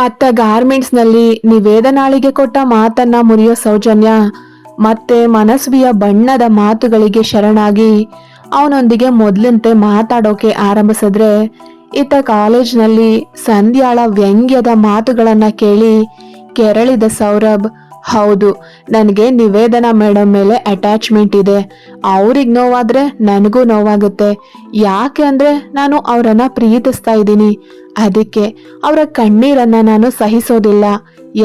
ಅತ್ತ ಗಾರ್ಮೆಂಟ್ಸ್ನಲ್ಲಿ ನಿವೇದನಾಳಿಗೆ ಕೊಟ್ಟ ಮಾತನ್ನ ಮುರಿಯೋ ಸೌಜನ್ಯ, ಮತ್ತೆ ಮನಸ್ವಿಯ ಬಣ್ಣದ ಮಾತುಗಳಿಗೆ ಶರಣಾಗಿ ಅವನೊಂದಿಗೆ ಮೊದಲಂತೆ ಮಾತಾಡೋಕೆ ಆರಂಭಿಸಿದ್ರೆ ಇತ್ತ ಕಾಲೇಜ್ನಲ್ಲಿ ಸಂಧ್ಯಾಳ ವ್ಯಂಗ್ಯದ ಮಾತುಗಳನ್ನ ಕೇಳಿ ಕೆರಳಿದ ಸೌರಭ್ ಹೌದು, ನನಗೆ ನಿವೇದನ ಮೇಡಮ್ ಮೇಲೆ ಅಟ್ಯಾಚ್ಮೆಂಟ್ ಇದೆ. ಅವ್ರಿಗೆ ನೋವಾದ್ರೆ ನನಗೂ ನೋವಾಗುತ್ತೆ. ಯಾಕೆ ಅಂದರೆ ನಾನು ಅವರನ್ನು ಪ್ರೀತಿಸ್ತಾ ಇದ್ದೀನಿ. ಅದಕ್ಕೆ ಅವರ ಕಣ್ಣೀರನ್ನ ನಾನು ಸಹಿಸೋದಿಲ್ಲ.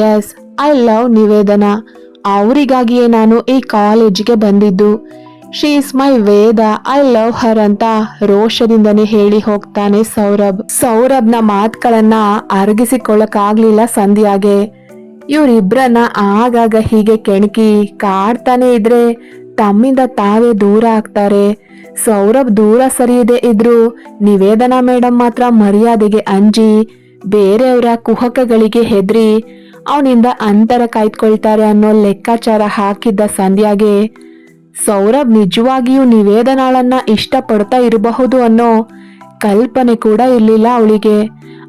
Yes I love Nivedana. ಅವರಿಗಾಗಿಯೇ ನಾನು ಈ ಕಾಲೇಜಿಗೆ ಬಂದಿದ್ದು. She is my Veda I love her ಅಂತ ರೋಷದಿಂದನೇ ಹೇಳಿ ಹೋಗ್ತಾನೆ ಸೌರಭ್. ಸೌರಭ್ನ ಮಾತುಗಳನ್ನ ಅರಗಿಸಿಕೊಳ್ಳಕ್ಕಾಗ್ಲಿಲ್ಲ ಸಂಧ್ಯಾಗೆ. ಇವರಿಬ್ರನ್ನ ಆಗಾಗ ಹೀಗೆ ಕೆಣಕಿ ಕಾಡ್ತಾನೆ ಇದ್ರೆ ತಮ್ಮಿಂದ ತಾವೇ ದೂರ ಆಗ್ತಾರೆ. ಸೌರಭ್ ದೂರ ಸರಿಯದೆ ಇದ್ರು ನಿವೇದನಾ ಮೇಡಮ್ ಮಾತ್ರ ಮರ್ಯಾದೆಗೆ ಅಂಜಿ, ಬೇರೆಯವರ ಕುಹಕಗಳಿಗೆ ಹೆದ್ರಿ, ಅವನಿಂದ ಅಂತರ ಕಾಯ್ದುಕೊಳ್ತಾರೆ ಅನ್ನೋ ಲೆಕ್ಕಾಚಾರ ಹಾಕಿದ್ದ ಸಂಧ್ಯಾಗೆ, ಸೌರಭ್ ನಿಜವಾಗಿಯೂ ನಿವೇದನಾಳನ್ನ ಇಷ್ಟಪಡ್ತಾ ಇರಬಹುದು ಅನ್ನೋ ಕಲ್ಪನೆ ಕೂಡ ಇರಲಿಲ್ಲ ಅವಳಿಗೆ.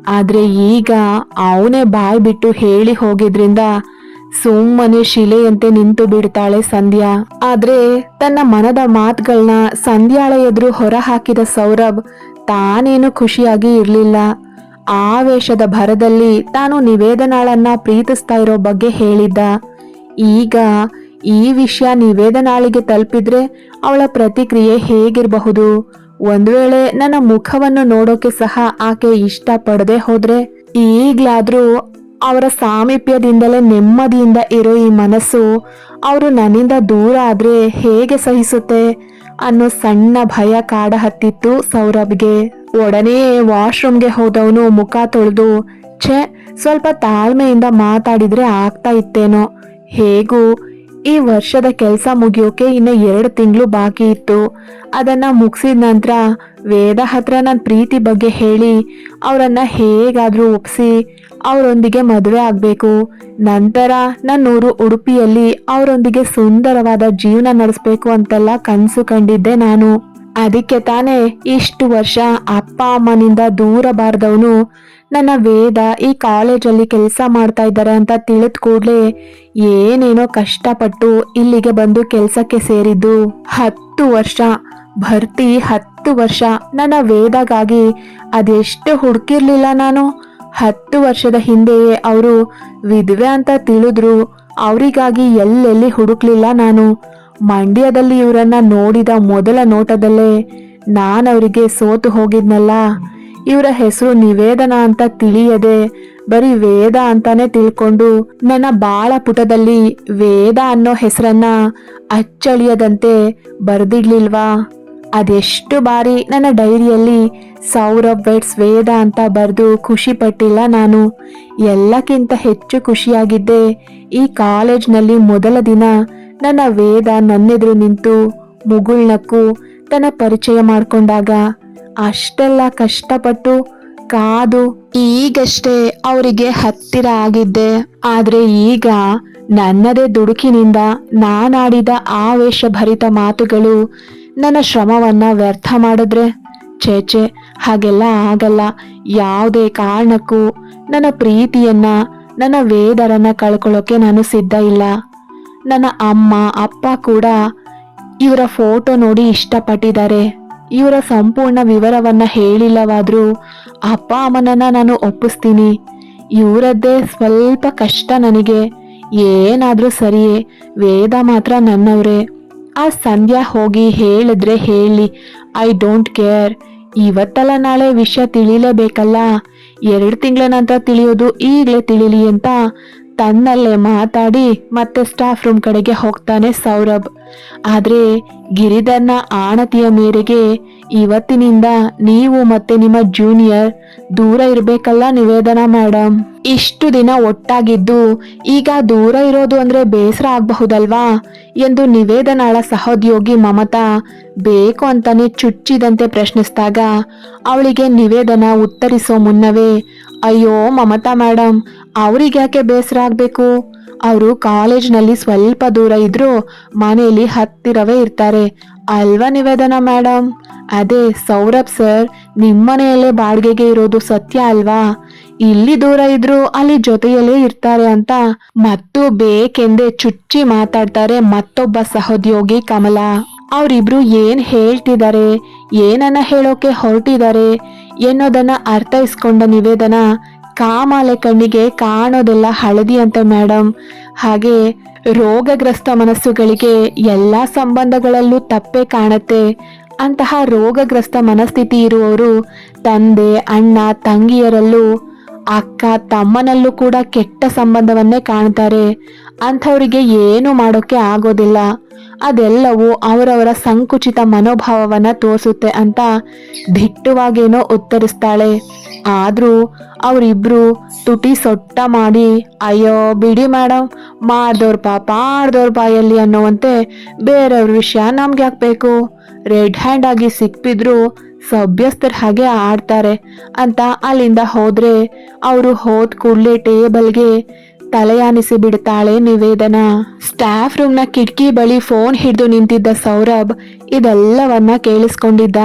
ಆದ್ರೆ ಈಗ ಅವನೇ ಬಾಯ್ ಬಿಟ್ಟು ಹೇಳಿ ಹೋಗಿದ್ರಿಂದ ಸುಮ್ಮನೆ ಶಿಲೆಯಂತೆ ನಿಂತು ಬಿಡ್ತಾಳೆ ಸಂಧ್ಯಾ. ಆದ್ರೆ ತನ್ನ ಮನದ ಮಾತುಗಳನ್ನ ಸಂಧ್ಯಾಳ ಎದುರು ಹೊರ ಹಾಕಿದ ಸೌರಭ್ ತಾನೇನು ಖುಷಿಯಾಗಿ ಇರಲಿಲ್ಲ. ಆವೇಶದ ಭರದಲ್ಲಿ ತಾನು ನಿವೇದನಾಳನ್ನ ಪ್ರೀತಿಸ್ತಾ ಇರೋ ಬಗ್ಗೆ ಹೇಳಿದ್ದ. ಈಗ ಈ ವಿಷಯ ನಿವೇದನಾಳಿಗೆ ತಲುಪಿದ್ರೆ ಅವಳ ಪ್ರತಿಕ್ರಿಯೆ ಹೇಗಿರಬಹುದು? ಒಂದ್ ವೇಳೆ ನನ್ನ ಮುಖವನ್ನು ನೋಡೋಕೆ ಸಹ ಆಕೆ ಇಷ್ಟ ಪಡದೆ ಹೋದ್ರೆ ಈಗ್ಲಾದ್ರೂ ಅವರ ಸಾಮೀಪ್ಯದಿಂದಲೇ ನೆಮ್ಮದಿಯಿಂದ ಇರೋ ಈ ಮನಸ್ಸು ಅವರು ನನ್ನಿಂದ ದೂರ ಆದ್ರೆ ಹೇಗೆ ಸಹಿಸುತ್ತೆ ಅನ್ನೋ ಸಣ್ಣ ಭಯ ಕಾಡ ಹತ್ತಿತ್ತು ಸೌರಭ್ಗೆ. ಒಡನೆ ವಾಶ್ರೂಮ್ಗೆ ಹೋದವನು ಮುಖ ತೊಳೆದು, ಛೆ, ಸ್ವಲ್ಪ ತಾಳ್ಮೆಯಿಂದ ಮಾತಾಡಿದ್ರೆ ಆಗ್ತಾ ಇತ್ತೇನೋ, ಹೇಗೂ ಈ ವರ್ಷದ ಕೆಲಸ ಮುಗಿಯೋಕೆ ಇನ್ನು ಎರಡು ತಿಂಗಳು ಬಾಕಿ ಇತ್ತು. ಅದನ್ನ ಮುಗಿಸಿದ ನಂತರ ವೇದ ಹತ್ರ ನನ್ನ ಪ್ರೀತಿ ಬಗ್ಗೆ ಹೇಳಿ, ಅವರನ್ನ ಹೇಗಾದರೂ ಒಪ್ಪಿಸಿ ಅವರೊಂದಿಗೆ ಮದುವೆ ಆಗಬೇಕು. ನಂತರ ನನ್ನೂರು ಉಡುಪಿಯಲ್ಲಿ ಅವರೊಂದಿಗೆ ಸುಂದರವಾದ ಜೀವನ ನಡೆಸಬೇಕು ಅಂತೆಲ್ಲ ಕನಸು ಕಂಡಿದ್ದೆ ನಾನು. ಅದಕ್ಕೆ ತಾನೇ ಇಷ್ಟು ವರ್ಷ ಅಪ್ಪ ಅಮ್ಮನಿಂದ ದೂರ ಬಾರ್ದವನು ನನ್ನ ವೇದ ಈ ಕಾಲೇಜಲ್ಲಿ ಕೆಲಸ ಮಾಡ್ತಾ ಇದ್ದಾರೆ ಅಂತ ತಿಳಿದ ಕೂಡಲೇ ಏನೇನೋ ಕಷ್ಟಪಟ್ಟು ಇಲ್ಲಿಗೆ ಬಂದು ಕೆಲಸಕ್ಕೆ ಸೇರಿದ್ದು. ಹತ್ತು ವರ್ಷ, ಭರ್ತಿ ಹತ್ತು ವರ್ಷ ನನ್ನ ವೇದಗಾಗಿ ಅದೆಷ್ಟು ಹುಡುಕಿರ್ಲಿಲ್ಲ ನಾನು. ಹತ್ತು ವರ್ಷದ ಹಿಂದೆಯೇ ಅವರು ವಿಧವೆ ಅಂತ ತಿಳಿದ್ರು. ಅವರಿಗಾಗಿ ಎಲ್ಲೆಲ್ಲಿ ಹುಡುಕ್ಲಿಲ್ಲ ನಾನು. ಮಂಡ್ಯದಲ್ಲಿ ಇವರನ್ನ ನೋಡಿದ ಮೊದಲ ನೋಟದಲ್ಲೇ ನಾನವರಿಗೆ ಸೋತು ಹೋಗಿದ್ನಲ್ಲ. ಇವರ ಹೆಸರು ನಿವೇದನ ಅಂತ ತಿಳಿಯದೆ ಬರೀ ವೇದ ಅಂತಾನೆ ತಿಳ್ಕೊಂಡು ನನ್ನ ಬಾಳ ಪುಟದಲ್ಲಿ ವೇದ ಅನ್ನೋ ಹೆಸರನ್ನ ಅಚ್ಚಳಿಯದಂತೆ ಬರ್ದಿಡ್ಲಿಲ್ವಾ? ಅದೆಷ್ಟು ಬಾರಿ ನನ್ನ ಡೈರಿಯಲ್ಲಿ ಸೌರಭ್ ವೆಟ್ಸ್ ವೇದ ಅಂತ ಬರೆದು ಖುಷಿ ಪಟ್ಟಿಲ್ಲ ನಾನು. ಎಲ್ಲಕ್ಕಿಂತ ಹೆಚ್ಚು ಖುಷಿಯಾಗಿದ್ದೆ ಈ ಕಾಲೇಜ್ನಲ್ಲಿ ಮೊದಲ ದಿನ ನನ್ನ ವೇದ ನನ್ನೆದುರು ನಿಂತು ಮುಗುಳ್ನಕ್ಕು ತನ್ನ ಪರಿಚಯ ಮಾಡ್ಕೊಂಡಾಗ. ಅಷ್ಟೆಲ್ಲ ಕಷ್ಟಪಟ್ಟು ಕಾದು ಈಗಷ್ಟೇ ಅವರಿಗೆ ಹತ್ತಿರ ಆಗಿದ್ದೆ. ಆದ್ರೆ ಈಗ ನನ್ನದೇ ದುಡುಕಿನಿಂದ ನಾನಾಡಿದ ಆವೇಶಭರಿತ ಮಾತುಗಳು ನನ್ನ ಶ್ರಮವನ್ನ ವ್ಯರ್ಥ ಮಾಡಿದ್ರೆ? ಚೇಚೆ ಹಾಗೆಲ್ಲ ಆಗಲ್ಲ. ಯಾವುದೇ ಕಾರಣಕ್ಕೂ ನನ್ನ ಪ್ರೀತಿಯನ್ನ, ನನ್ನ ವೇದರನ್ನ ಕಳ್ಕೊಳ್ಳೋಕೆ ನಾನು ಸಿದ್ಧ ಇಲ್ಲ. ನನ್ನ ಅಮ್ಮ, ಅಪ್ಪ ಕೂಡ ಇವರ ಫೋಟೋ ನೋಡಿ ಇಷ್ಟಪಟ್ಟಿದ್ದಾರೆ. ಇವರ ಸಂಪೂರ್ಣ ವಿವರವನ್ನ ಹೇಳಿಲ್ಲವಾದರೂ ಅಪ್ಪ ಅಮ್ಮನನ್ನ ನಾನು ಒಪ್ಪಿಸ್ತೀನಿ. ಇವರದ್ದೇ ಸ್ವಲ್ಪ ಕಷ್ಟ ನನಗೆ. ಏನಾದರೂ ಸರಿಯೇ, ವೇದ ಮಾತ್ರ ನನ್ನವ್ರೆ. ಆ ಸಂಧ್ಯಾ ಹೋಗಿ ಹೇಳಿದ್ರೆ ಹೇಳಿ ಐ ಡೋಂಟ್ ಕೇರ್ ಇವತ್ತಲ್ಲ ನಾಳೆ ವಿಷಯ ತಿಳಿಲೇಬೇಕಲ್ಲ. ಎರಡು ತಿಂಗಳ ನಂತರ ತಿಳಿಯೋದು ಈಗಲೇ ತಿಳಿಲಿ ಅಂತ ತನ್ನಲ್ಲೇ ಮಾತಾಡಿ ಮತ್ತೆ ಸ್ಟಾಫ್ ರೂಮ್ ಕಡೆಗೆ ಹೋಗ್ತಾನೆ ಸೌರಭ್. ಆದ್ರೆ ಗಿರಿಧರ್ನ ಆಣತಿಯ ಮೇರೆಗೆ ಇವತ್ತಿನಿಂದ ನೀವು ಮತ್ತೆ ನಿಮ್ಮ ಜೂನಿಯರ್ ದೂರ ಇರಬೇಕಲ್ಲ ನಿವೇದನ ಮೇಡಮ್ ಇಷ್ಟು ದಿನ ಒಟ್ಟಾಗಿದ್ದು ಈಗ ದೂರ ಇರೋದು ಅಂದ್ರೆ ಬೇಸರ ಆಗಬಹುದಲ್ವಾ? ಎಂದು ನಿವೇದನಾಳ ಸಹೋದ್ಯೋಗಿ ಮಮತಾ ಬೇಕು ಅಂತಾನೆ ಚುಚ್ಚಿದಂತೆ ಪ್ರಶ್ನಿಸಿದಾಗ, ಅವಳಿಗೆ ನಿವೇದನ ಉತ್ತರಿಸೋ ಮುನ್ನವೇ, ಅಯ್ಯೋ ಮಮತಾ ಮೇಡಮ್ ಅವ್ರಿಗ್ಯಾಕೆ ಬೇಸರ ಆಗಬೇಕು? ಅವರು ಕಾಲೇಜ್ನಲ್ಲಿ ಸ್ವಲ್ಪ ದೂರ ಇದ್ರೂ ಮನೆಯಲ್ಲಿ ಹತ್ತಿರವೇ ಇರ್ತಾರೆ. ಅಲ್ವಾ ನಿವೇದನ ಮೇಡಮ್ ಅದೇ ಸೌರಭ್ ಸರ್ ನಿಮ್ಮನೆಯಲ್ಲೇ ಬಾಡಿಗೆಗೆ ಇರೋದು ಸತ್ಯ ಅಲ್ವಾ? ಇಲ್ಲಿ ದೂರ ಇದ್ರು ಅಲ್ಲಿ ಜೊತೆಯಲ್ಲೇ ಇರ್ತಾರೆ ಅಂತ ಮತ್ತು ಬೇಕೆಂದೇ ಚುಚ್ಚಿ ಮಾತಾಡ್ತಾರೆ ಮತ್ತೊಬ್ಬ ಸಹೋದ್ಯೋಗಿ ಕಮಲ. ಅವರಿಬ್ರು ಏನ್ ಹೇಳ್ತಿದ್ದಾರೆ? ಏನನ್ನ ಹೇಳೋಕೆ ಹೊರಟಿದ್ದಾರೆ? ಎನ್ನೋದನ್ನ ಅರ್ಥೈಸ್ಕೊಂಡ ನಿವೇದನ ಕಾಮಾಲೆ ಕಣ್ಣಿಗೆ ಕಾಣೋದೆಲ್ಲ ಹಳದಿ ಅಂತ ಮೇಡಮ್ ಹಾಗೆ ರೋಗಗ್ರಸ್ತ ಮನಸ್ಸುಗಳಿಗೆ ಎಲ್ಲ ಸಂಬಂಧಗಳಲ್ಲೂ ತಪ್ಪೇ ಕಾಣತ್ತೆ. ಅಂತಹ ರೋಗಗ್ರಸ್ತ ಮನಸ್ಥಿತಿ ಇರುವವರು ತಂದೆ, ಅಣ್ಣ, ತಂಗಿಯರಲ್ಲೂ ಅಕ್ಕ, ತಮ್ಮನಲ್ಲೂ ಕೂಡ ಕೆಟ್ಟ ಸಂಬಂಧವನ್ನೇ ಕಾಣ್ತಾರೆ. ಅಂಥವರಿಗೆ ಏನು ಮಾಡೋಕೆ ಆಗೋದಿಲ್ಲ. ಅದೆಲ್ಲವೂ ಅವರವರ ಸಂಕುಚಿತ ಮನೋಭಾವವನ್ನ ತೋರಿಸುತ್ತೆ ಅಂತ ದಿಟ್ಟವಾಗೇನೋ ಉತ್ತರಿಸ್ತಾಳೆ. ಆದ್ರೂ ಅವರಿಬ್ರು ತುಟಿ ಸೊಟ್ಟ ಮಾಡಿ, ಅಯ್ಯೋ, ಬಿಡಿ ಮೇಡಮ್ ಮಾಡ್ದವ್ರ ಪಾಪ ಆಡ್ದವ್ರ ಬಾಯಲ್ಲಿ ಅನ್ನೋವಂತೆ ಬೇರೆಯವ್ರ ವಿಷಯ ನಮ್ಗೆ ಯಾಕಬೇಕು ರೆಡ್ ಹ್ಯಾಂಡ್ ಆಗಿ ಸಿಕ್ಕಿದ್ರು ಸಭ್ಯಸ್ಥರ ಹಾಗೆ ಆಡ್ತಾರೆ ಅಂತ ಅಲ್ಲಿಂದ ಹೋದ್ರೆ ಅವರು ಹೋದ ಕೂಡಲೇ ಟೇಬಲ್ಗೆ ತಲೆಯಾನಿಸಿ ಬಿಡ್ತಾಳೆ ನಿವೇದನ. ಸ್ಟಾಫ್ ರೂಮ್ನ ಕಿಟಕಿ ಬಳಿ ಫೋನ್ ಹಿಡಿದು ನಿಂತಿದ್ದ ಸೌರಭ್ ಇದೆಲ್ಲವನ್ನ ಕೇಳಿಸ್ಕೊಂಡಿದ್ದ.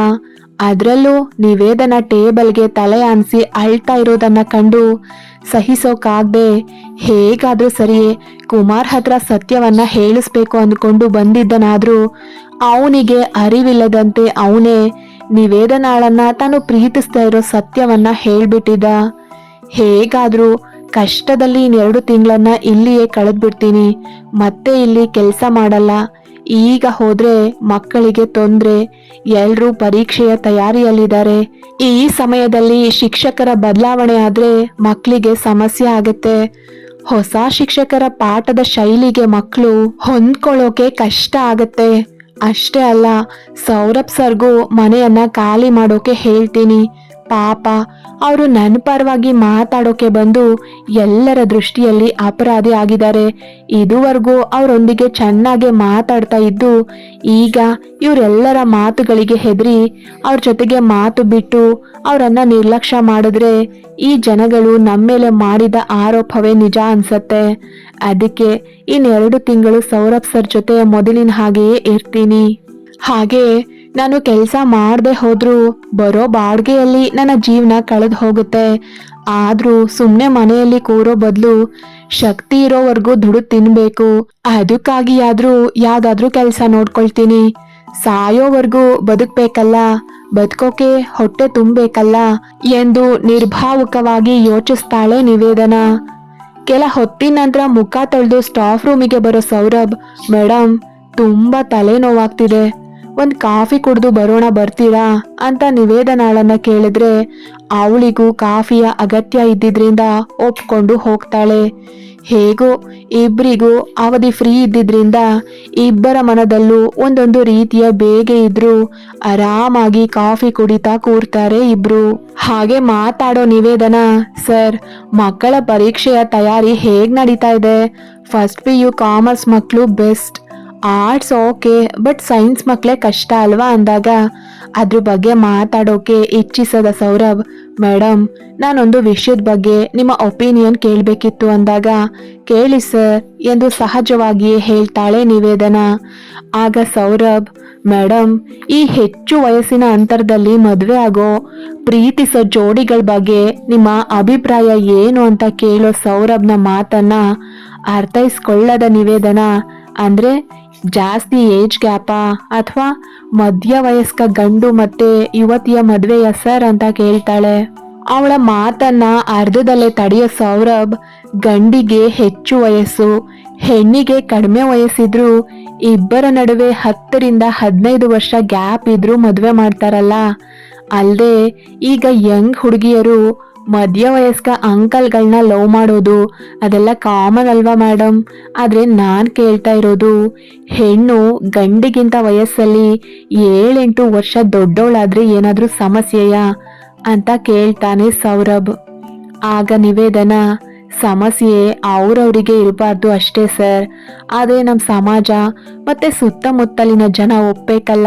ಅದ್ರಲ್ಲೂ ನಿವೇದನ ಟೇಬಲ್ಗೆ ತಲೆ ಆನ್ಸಿ ಅಳ್ತಾ ಇರೋದನ್ನ ಕಂಡು ಸಹಿಸೋಕಾಗ್ದೆ ಹೇಗಾದ್ರೂ ಸರಿಯೇ ಕುಮಾರ್ ಹತ್ರ ಸತ್ಯವನ್ನ ಹೇಳಿಸ್ಬೇಕು ಅಂದ್ಕೊಂಡು ಬಂದಿದ್ದನಾದ್ರೂ ಅವನಿಗೆ ಅರಿವಿಲ್ಲದಂತೆ ಅವನೇ ನಿವೇದನಾಳನ್ನ ತಾನು ಪ್ರೀತಿಸ್ತಾ ಇರೋ ಸತ್ಯವನ್ನ ಹೇಳ್ಬಿಟ್ಟಿದ್ದ. ಹೇಗಾದ್ರೂ ಕಷ್ಟದಲ್ಲಿ ಇನ್ನೆರಡು ತಿಂಗಳನ್ನ ಇಲ್ಲಿಯೇ ಕಳೆದ್ಬಿಡ್ತೀನಿ, ಮತ್ತೆ ಇಲ್ಲಿ ಕೆಲಸ ಮಾಡಲ್ಲ ಈಗ ಹೋದ್ರೆ ಮಕ್ಕಳಿಗೆ ತೊಂದ್ರೆ, ಎಲ್ರೂ ಪರೀಕ್ಷೆಯ ತಯಾರಿಯಲ್ಲಿದ್ದಾರೆ. ಈ ಸಮಯದಲ್ಲಿ ಶಿಕ್ಷಕರ ಬದಲಾವಣೆ ಆದ್ರೆ ಮಕ್ಕಳಿಗೆ ಸಮಸ್ಯೆ ಆಗತ್ತೆ. ಹೊಸ ಶಿಕ್ಷಕರ ಪಾಠದ ಶೈಲಿಗೆ ಮಕ್ಕಳು ಹೊಂದ್ಕೊಳ್ಳೋಕೆ ಕಷ್ಟ ಆಗತ್ತೆ. ಅಷ್ಟೇ ಅಲ್ಲ, ಸೌರಭ್ ಸರ್ಗೂ ಮನೆಯನ್ನ ಖಾಲಿ ಮಾಡೋಕೆ ಹೇಳ್ತೀನಿ. ಪಾಪ, ಅವರು ನನ್ನ ಪರವಾಗಿ ಮಾತಾಡೋಕೆ ಬಂದು ಎಲ್ಲರ ದೃಷ್ಟಿಯಲ್ಲಿ ಅಪರಾಧಿ ಆಗಿದ್ದಾರೆ. ಇದುವರೆಗೂ ಅವರೊಂದಿಗೆ ಚೆನ್ನಾಗಿ ಮಾತಾಡ್ತಾ ಇದ್ದು, ಈಗ ಇವರೆಲ್ಲರ ಮಾತುಗಳಿಗೆ ಹೆದರಿ, ಅವ್ರ ಜೊತೆಗೆ ಮಾತು ಬಿಟ್ಟು ಅವರನ್ನ ನಿರ್ಲಕ್ಷ್ಯ ಮಾಡಿದ್ರೆ ಈ ಜನಗಳು ನಮ್ಮ ಮೇಲೆ ಮಾಡಿದ ಆರೋಪವೇ ನಿಜ ಅನ್ಸತ್ತೆ. ಅದಕ್ಕೆ ಇನ್ನೆರಡು ತಿಂಗಳು ಸೌರಭ್ ಸರ್ ಜೊತೆ ಮೊದಲಿನ ಹಾಗೆಯೇ ಇರ್ತೀನಿ. ಹಾಗೆ ನಾನು ಕೆಲಸ ಮಾಡದೆ ಹೋದ್ರೂ ಬರೋ ಬಾಡಿಗೆಯಲ್ಲಿ ನನ್ನ ಜೀವನ ಕಳೆದು ಹೋಗುತ್ತೆ. ಆದ್ರೂ ಸುಮ್ಮನೆ ಮನೆಯಲ್ಲಿ ಕೂರೋ ಬದಲು ಶಕ್ತಿ ಇರೋವರೆಗೂ ದುಡಿದು ತಿನ್ಬೇಕು. ಅದಕ್ಕಾಗಿ ಆದ್ರೂ ಯಾವ್ದಾದ್ರೂ ಕೆಲಸ ನೋಡ್ಕೊಳ್ತೀನಿ. ಸಾಯೋವರೆಗೂ ಬದುಕ್ಬೇಕಲ್ಲ, ಬದುಕೋಕೆ ಹೊಟ್ಟೆ ತುಂಬಬೇಕಲ್ಲ ಎಂದು ನಿರ್ಭಾವುಕವಾಗಿ ಯೋಚಿಸ್ತಾಳೆ ನಿವೇದನ. ಕೆಲ ಹೊತ್ತಿನ ನಂತರ ಮುಖ ತೊಳೆದು ಸ್ಟಾಫ್ ರೂಮಿಗೆ ಬರೋ ಸೌರಭ್ ಮೇಡಮ್ ತುಂಬಾ ತಲೆನೋವಾಗ್ತಿದೆ. ಒಂದ್ ಕಾಫಿ ಕುಡಿದು ಬರೋಣ ಬರ್ತೀರಾ ಅಂತ ನಿವೇದನಾಳನ್ನ ಕೇಳಿದ್ರೆ ಅವಳಿಗೂ ಕಾಫಿಯ ಅಗತ್ಯ ಇದ್ದಿದ್ರಿಂದ ಒಪ್ಕೊಂಡು ಹೋಗ್ತಾಳೆ. ಹೇಗೋ ಇಬ್ರಿಗೂ ಅವಧಿ ಫ್ರೀ ಇದ್ದಿದ್ರಿಂದ ಇಬ್ಬರ ಮನದಲ್ಲೂ ಒಂದೊಂದು ರೀತಿಯ ಬೇಗೆ ಇದ್ರು ಆರಾಮಾಗಿ ಕಾಫಿ ಕುಡಿತಾ ಕೂರ್ತಾರೆ ಇಬ್ರು. ಹಾಗೆ ಮಾತಾಡೋ ನಿವೇದನ, ಸರ್, ಮಕ್ಕಳ ಪರೀಕ್ಷೆಯ ತಯಾರಿ ಹೇಗ್ ನಡೀತಾ ಇದೆ? ಫಸ್ಟ್ ಪಿ ಯು ಕಾಮರ್ಸ್ ಮಕ್ಕಳು best. Arts okay but science ಮಕ್ಕಳೇ ಕಷ್ಟ ಅಲ್ವಾ ಅಂದಾಗ? ಅದ್ರ ಬಗ್ಗೆ ಮಾತಾಡೋಕೆ ಇಚ್ಛಿಸದ ಸೌರಭ್ ಮೇಡಮ್ ನಾನೊಂದು ವಿಷಯದ ಬಗ್ಗೆ ನಿಮ್ಮ ಒಪಿನಿಯನ್ ಕೇಳಬೇಕಿತ್ತು ಅಂದಾಗ, ಕೇಳಿ ಸರ್, ಎಂದು ಸಹಜವಾಗಿಯೇ ಹೇಳ್ತಾಳೆ ನಿವೇದನ. ಆಗ ಸೌರಭ್ ಮೇಡಮ್ ಈ ಹೆಚ್ಚು ವಯಸ್ಸಿನ ಅಂತರದಲ್ಲಿ ಮದುವೆ ಆಗೋ ಪ್ರೀತಿಸೋ ಜೋಡಿಗಳ ಬಗ್ಗೆ ನಿಮ್ಮ ಅಭಿಪ್ರಾಯ ಏನು ಅಂತ ಕೇಳೋ ಸೌರಭ್ನ ಮಾತನ್ನ ಅರ್ಥೈಸ್ಕೊಳ್ಳದ ನಿವೇದನ. ಅಂದ್ರೆ ಜಾಸ್ತಿ ಏಜ್ ಗ್ಯಾಪಾ ಅಥವಾ ಮಧ್ಯವಯಸ್ಕ ಗಂಡು ಮತ್ತೆ ಯುವತಿಯ ಮದುವೆಯ ಸರ್ ಅಂತ ಕೇಳ್ತಾಳೆ. ಅವಳ ಮಾತನ್ನ ಅರ್ಧದಲ್ಲೇ ತಡೆಯೋ ಸೌರಭ್ ಗಂಡಿಗೆ ಹೆಚ್ಚು ವಯಸ್ಸು, ಹೆಣ್ಣಿಗೆ ಕಡಿಮೆ ವಯಸ್ಸಿದ್ರು ಇಬ್ಬರ ನಡುವೆ ಹತ್ತರಿಂದ ಹದಿನೈದು ವರ್ಷ ಗ್ಯಾಪ್ ಇದ್ರೂ ಮದುವೆ ಮಾಡ್ತಾರಲ್ಲ. ಅಲ್ಲದೆ ಈಗ ಯಂಗ್ ಹುಡುಗಿಯರು ಮಧ್ಯವಯಸ್ಕ ಅಂಕಲ್ಗಳನ್ನ ಲವ್ ಮಾಡೋದು, ಅದೆಲ್ಲ ಕಾಮನ್ ಅಲ್ವಾ ಮೇಡಮ್ ಆದರೆ ನಾನು ಕೇಳ್ತಾ ಇರೋದು, ಹೆಣ್ಣು ಗಂಡಿಗಿಂತ ವಯಸ್ಸಲ್ಲಿ ಏಳೆಂಟು ವರ್ಷ ದೊಡ್ಡವಳಾದರೆ ಏನಾದರೂ ಸಮಸ್ಯೆಯಾ? ಅಂತ ಕೇಳ್ತಾನೆ ಸೌರಭ್. ಆಗ ನಿವೇದನ, ಸಮಸ್ಯೆ ಅವ್ರವ್ರಿಗೆ ಇರಬಾರ್ದು ಅಷ್ಟೇ ಸರ್. ಆದರೆ ನಮ್ಮ ಸಮಾಜ ಮತ್ತೆ ಸುತ್ತಮುತ್ತಲಿನ ಜನ ಒಪ್ಪಬೇಕಲ್ಲ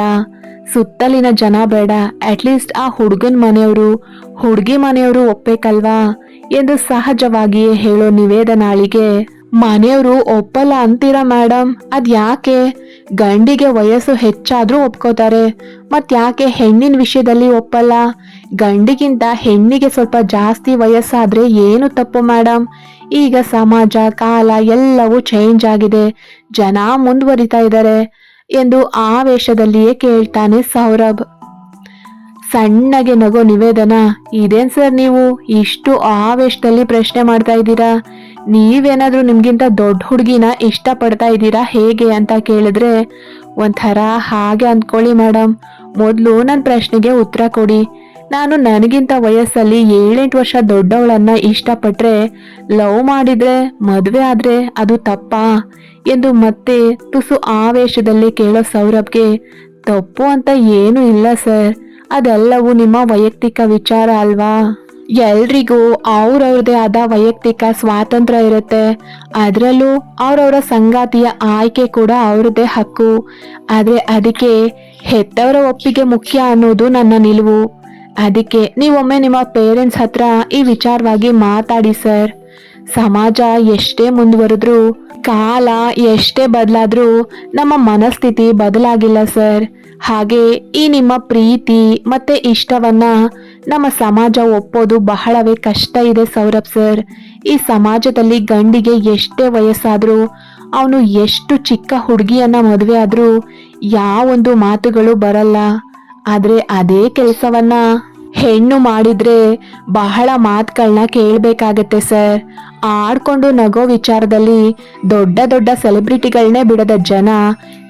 ಸುತ್ತಲಿನ ಜನ ಬೇಡ. ಅಟ್ಲೀಸ್ಟ್ ಆ ಹುಡುಗನ ಮನೆಯವರು, ಹುಡುಗಿ ಮನೆಯವರು ಒಪ್ಪಬೇಕಲ್ವಾ ಎಂದು ಸಹಜವಾಗಿಯೇ ಹೇಳೋ ನಿವೇದನಾಳಿಗೆ ಮನೆಯವರು ಒಪ್ಪಲ್ಲ ಅಂತೀರಾ ಮೇಡಮ್ ಅದ್ ಯಾಕೆ ಗಂಡಿಗೆ ವಯಸ್ಸು ಹೆಚ್ಚಾದ್ರೂ ಒಪ್ಕೋತಾರೆ. ಮತ್ ಯಾಕೆ ಹೆಣ್ಣಿನ ವಿಷಯದಲ್ಲಿ ಒಪ್ಪಲ್ಲ? ಗಂಡಿಗಿಂತ ಹೆಣ್ಣಿಗೆ ಸ್ವಲ್ಪ ಜಾಸ್ತಿ ವಯಸ್ಸಾದ್ರೆ ಏನು ತಪ್ಪು ಮೇಡಮ್ ಈಗ ಸಮಾಜ, ಕಾಲ ಎಲ್ಲವೂ ಚೇಂಜ್ ಆಗಿದೆ. ಜನ ಮುಂದುವರಿತಾ ಇದ್ದಾರೆ. ಎಂದು ಆವೇಶದಲ್ಲಿಯೇ ಕೇಳ್ತಾನೆ ಸೌರಭ್. ಸಣ್ಣಗೆ ನಗೋ ನಿವೇದನ, ಇದೇನ್ ಸರ್ ನೀವು? ಇಷ್ಟು ಆವೇಶದಲ್ಲಿ ಪ್ರಶ್ನೆ ಮಾಡ್ತಾ ಇದ್ದೀರಾ? ನೀವೇನಾದರೂ ನಿಮಗಿಂತ ದೊಡ್ಡ ಹುಡುಗಿನ ಇಷ್ಟಪಡ್ತಾ ಇದ್ದೀರಾ? ಹೇಗೆ ಅಂತ ಕೇಳಿದ್ರೆ, ಒಂಥರ ಹಾಗೆ ಅಂದ್ಕೊಳ್ಳಿ ಮೇಡಮ್ ಮೊದಲು ನನ್ನ ಪ್ರಶ್ನೆಗೆ ಉತ್ತರ ಕೊಡಿ. ನಾನು ನನಗಿಂತ ವಯಸ್ಸಲ್ಲಿ ಏಳೆಂಟು ವರ್ಷ ದೊಡ್ಡವಳನ್ನ ಇಷ್ಟಪಟ್ಟರೆ ಲವ್ ಮಾಡಿದ್ರೆ, ಮದುವೆ ಆದ್ರೆ ಅದು ತಪ್ಪಾ? ಎಂದು ಮತ್ತೆ ತುಸು ಆವೇಶದಲ್ಲಿ ಕೇಳೋ ಸೌರಭ್ಗೆ, ತಪ್ಪು ಅಂತ ಏನೂ ಇಲ್ಲ ಸರ್. ಅದೆಲ್ಲವೂ ನಿಮ್ಮ ವೈಯಕ್ತಿಕ ವಿಚಾರ ಅಲ್ವಾ? ಎಲ್ರಿಗೂ ಅವ್ರವ್ರದೇ ಆದ ವೈಯಕ್ತಿಕ ಸ್ವಾತಂತ್ರ್ಯ ಇರುತ್ತೆ. ಅದರಲ್ಲೂ ಅವ್ರವರ ಸಂಗಾತಿಯ ಆಯ್ಕೆ ಕೂಡ ಅವ್ರದ್ದೇ ಹಕ್ಕು. ಆದರೆ ಅದಕ್ಕೆ ಹೆತ್ತವರ ಒಪ್ಪಿಗೆ ಮುಖ್ಯ ಅನ್ನೋದು ನನ್ನ ನಿಲುವು. ಅದಕ್ಕೆ ನೀವೊಮ್ಮೆ ನಿಮ್ಮ ಪೇರೆಂಟ್ಸ್ ಹತ್ರ ಈ ವಿಚಾರವಾಗಿ ಮಾತಾಡಿ ಸರ್. ಸಮಾಜ ಎಷ್ಟೇ ಮುಂದುವರೆದ್ರು ಕಾಲ ಎಷ್ಟೇ ಬದಲಾದರೂ ನಮ್ಮ ಮನಸ್ಥಿತಿ ಬದಲಾಗಿಲ್ಲ, ಸರ್. ಹಾಗೆ ಈ ನಿಮ್ಮ ಪ್ರೀತಿ ಮತ್ತೆ ಇಷ್ಟವನ್ನ ನಮ್ಮ ಸಮಾಜ ಒಪ್ಪೋದು ಬಹಳವೇ ಕಷ್ಟ ಇದೆ, ಸೌರಭ್ ಸರ್. ಈ ಸಮಾಜದಲ್ಲಿ ಗಂಡಿಗೆ ಎಷ್ಟೇ ವಯಸ್ಸಾದರೂ, ಅವನು ಎಷ್ಟು ಚಿಕ್ಕ ಹುಡುಗಿಯನ್ನ ಮದುವೆ ಆದ್ರೂ ಯಾವೊಂದು ಮಾತುಗಳು ಬರಲ್ಲ. ಆದ್ರೆ ಅದೇ ಕೆಲಸವನ್ನ ಹೆಣ್ಣು ಮಾಡಿದ್ರೆ ಬಹಳ ಮಾತುಗಳನ್ನ ಕೇಳಬೇಕಾಗತ್ತೆ ಸರ್. ಆಡ್ಕೊಂಡು ನಗೋ ವಿಚಾರದಲ್ಲಿ ದೊಡ್ಡ ದೊಡ್ಡ ಸೆಲೆಬ್ರಿಟಿಗಳನ್ನೇ ಬಿಡದ ಜನ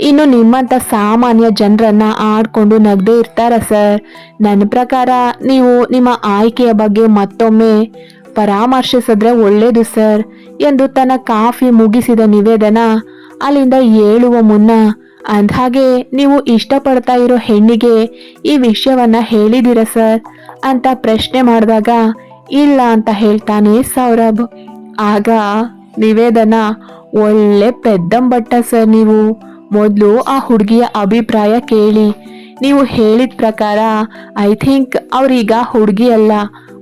ಇನ್ನು ನಿಮ್ಮಂತ ಸಾಮಾನ್ಯ ಜನರನ್ನ ಆಡ್ಕೊಂಡು ನಗದೇ ಇರ್ತಾರ ಸರ್. ನನ್ನ ಪ್ರಕಾರ ನೀವು ನಿಮ್ಮ ಆಯ್ಕೆಯ ಬಗ್ಗೆ ಮತ್ತೊಮ್ಮೆ ಪರಾಮರ್ಶಿಸಿದ್ರೆ ಒಳ್ಳೇದು ಸರ್. ಎಂದು ತನ್ನ ಕಾಫಿ ಮುಗಿಸಿದ ನಿವೇದನ ಅಲ್ಲಿಂದ ಏಳುವ ಮುನ್ನ ಅಂದ್ಹಾಗೆ ನೀವು ಇಷ್ಟಪಡ್ತಾ ಇರೋ ಹೆಣ್ಣಿಗೆ ಈ ವಿಷಯವನ್ನ ಹೇಳಿದಿರ ಸರ್? ಅಂತ ಪ್ರಶ್ನೆ ಮಾಡಿದಾಗ, ಇಲ್ಲ ಅಂತ ಹೇಳ್ತಾನೆ ಸೌರಭ್. ಆಗ ನಿವೇದನ, ಒಳ್ಳೆ ಪೆದ್ದಂಬಟ್ಟ ಸರ್ ನೀವು. ಮೊದಲು ಆ ಹುಡುಗಿಯ ಅಭಿಪ್ರಾಯ ಕೇಳಿ. ನೀವು ಹೇಳಿದ ಪ್ರಕಾರ, ಐ ಥಿಂಕ್ ಅವರೀಗ ಹುಡುಗಿ ಅಲ್ಲ.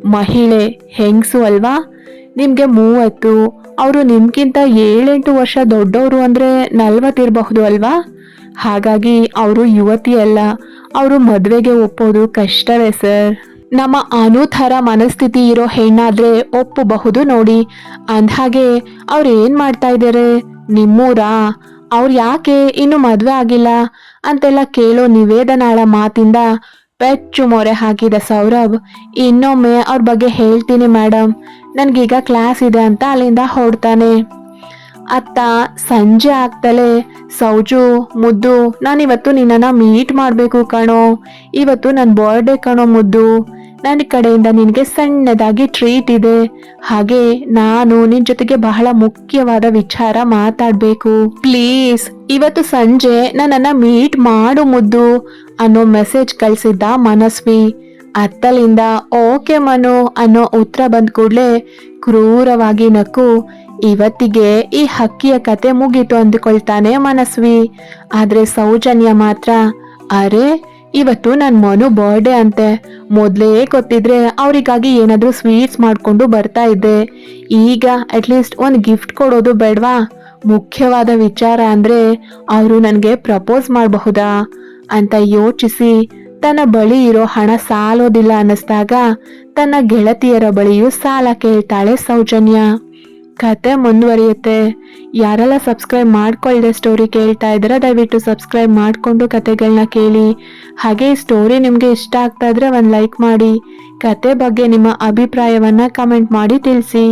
ಮಹಿಳೆ, ಹೆಂಗಸು ಅಲ್ವಾ? ನಿಮಗೆ ಮೂವತ್ತು. ಅವರು ನಿಮ್ಗಿಂತ ಏಳೆಂಟು ವರ್ಷ ದೊಡ್ಡವರು ಅಂದರೆ ನಲ್ವತ್ತಿರಬಹುದು ಅಲ್ವಾ? ಹಾಗಾಗಿ ಅವರು ಯುವತಿ ಅಲ್ಲ, ಅವರು ಮದುವೆಗೆ ಒಪ್ಪೋದು ಕಷ್ಟವೇ ಸರ್. ನಮ್ಮ ಅನುಥರ ಮನಸ್ಥಿತಿ ಇರೋ ಹೆಣ್ಣಾದ್ರೆ ಒಪ್ಪಬಹುದು ನೋಡಿ. ಅಂದ್ಹಾಗೆ ಅವ್ರು ಏನು ಮಾಡ್ತಾ ಇದ್ದಾರೆ ನಿಮ್ಮೂರಾ? ಅವ್ರು ಯಾಕೆ ಇನ್ನು ಮದುವೆ ಆಗಿಲ್ಲ? ಅಂತೆಲ್ಲ ಕೇಳೋ ನಿವೇದನಾಳ ಮಾತಿಂದ ಪೆಚ್ಚು ಮೊರೆ ಹಾಕಿದ ಸೌರಭ್ ಇನ್ನೊಮ್ಮೆ ಅವ್ರ ಬಗ್ಗೆ ಹೇಳ್ತೀನಿ ಮೇಡಮ್ ನನಗೀಗ ಕ್ಲಾಸ್ ಇದೆ ಅಂತ ಅಲ್ಲಿಂದ ಹೊಡ್ತಾನೆ ಅತ್ತ ಸಂಜೆ ಆಗ್ತಲೇ, ಸೌಜು, ಮುದ್ದು, ನಾನಿವತ್ತು ನಿನ್ನನ್ನು ಮೀಟ್ ಮಾಡಬೇಕು ಕಣೋ. ಇವತ್ತು ನನ್ನ ಬರ್ಡೇ ಕಣೋ ಮುದ್ದು. ನನ್ನ ಕಡೆಯಿಂದ ನಿನಗೆ ಸಣ್ಣದಾಗಿ ಟ್ರೀಟ್ ಇದೆ. ಹಾಗೆ ನಾನು ನಿನ್ನ ಜೊತೆಗೆ ಬಹಳ ಮುಖ್ಯವಾದ ವಿಚಾರ ಮಾತಾಡಬೇಕು. ಪ್ಲೀಸ್ ಇವತ್ತು ಸಂಜೆ ನನ್ನನ್ನು ಮೀಟ್ ಮಾಡು ಮುದ್ದು ಅನ್ನೋ ಮೆಸೇಜ್ ಕಳಿಸಿದ್ದ ಮನಸ್ವಿ. ಅತ್ತಲಿಂದ, ಓಕೆ ಮನು ಅನ್ನೋ ಉತ್ತರ ಬಂದ ಕೂಡಲೇ ಕ್ರೂರವಾಗಿ ನಕ್ಕು ಇವತ್ತಿಗೆ ಈ ಹಕ್ಕಿಯ ಕತೆ ಮುಗೀತು ಅಂದುಕೊಳ್ತಾನೆ ಮನಸ್ವಿ. ಆದ್ರೆ ಸೌಜನ್ಯ ಮಾತ್ರ. ಅರೆ, ಇವತ್ತು ನನ್ನ ಮನು ಬರ್ಡೇ ಅಂತೆ. ಮೊದಲೇ ಗೊತ್ತಿದ್ರೆ ಅವರಿಗಾಗಿ ಏನಾದರೂ ಸ್ವೀಟ್ಸ್ ಮಾಡಿಕೊಂಡು ಬರ್ತಾ ಇದ್ದೆ. ಈಗ ಅಟ್ಲೀಸ್ಟ್ ಒಂದು ಗಿಫ್ಟ್ ಕೊಡೋದು ಬೇಡವಾ? ಮುಖ್ಯವಾದ ವಿಚಾರ ಅಂದರೆ ಅವರು ನನಗೆ ಪ್ರಪೋಸ್ ಮಾಡಬಹುದಾ? ಅಂತ ಯೋಚಿಸಿ ತನ್ನ ಬಳಿ ಇರೋ ಹಣ ಸಾಲೋದಿಲ್ಲ ಅನ್ನಿಸ್ದಾಗ ತನ್ನ ಗೆಳತಿಯರ ಬಳಿಯೂ ಸಾಲ ಕೇಳ್ತಾಳೆ ಸೌಜನ್ಯ. ಕತೆ ಮುಂದುವರಿಯುತ್ತೆ. ಯಾರೆಲ್ಲ ಸಬ್ಸ್ಕ್ರೈಬ್ ಮಾಡ್ಕೊಳ್ಳದೆ ಸ್ಟೋರಿ ಕೇಳ್ತಾ ಇದ್ರೆ ದಯವಿಟ್ಟು ಸಬ್ಸ್ಕ್ರೈಬ್ ಮಾಡಿಕೊಂಡು ಕತೆಗಳನ್ನ ಕೇಳಿ. ಹಾಗೆ ಸ್ಟೋರಿ ನಿಮಗೆ ಇಷ್ಟ ಆಗ್ತಾ ಇದ್ರೆ ಒಂದು ಲೈಕ್ ಮಾಡಿ. ಕತೆ ಬಗ್ಗೆ ನಿಮ್ಮ ಅಭಿಪ್ರಾಯವನ್ನು ಕಮೆಂಟ್ ಮಾಡಿ ತಿಳಿಸಿ.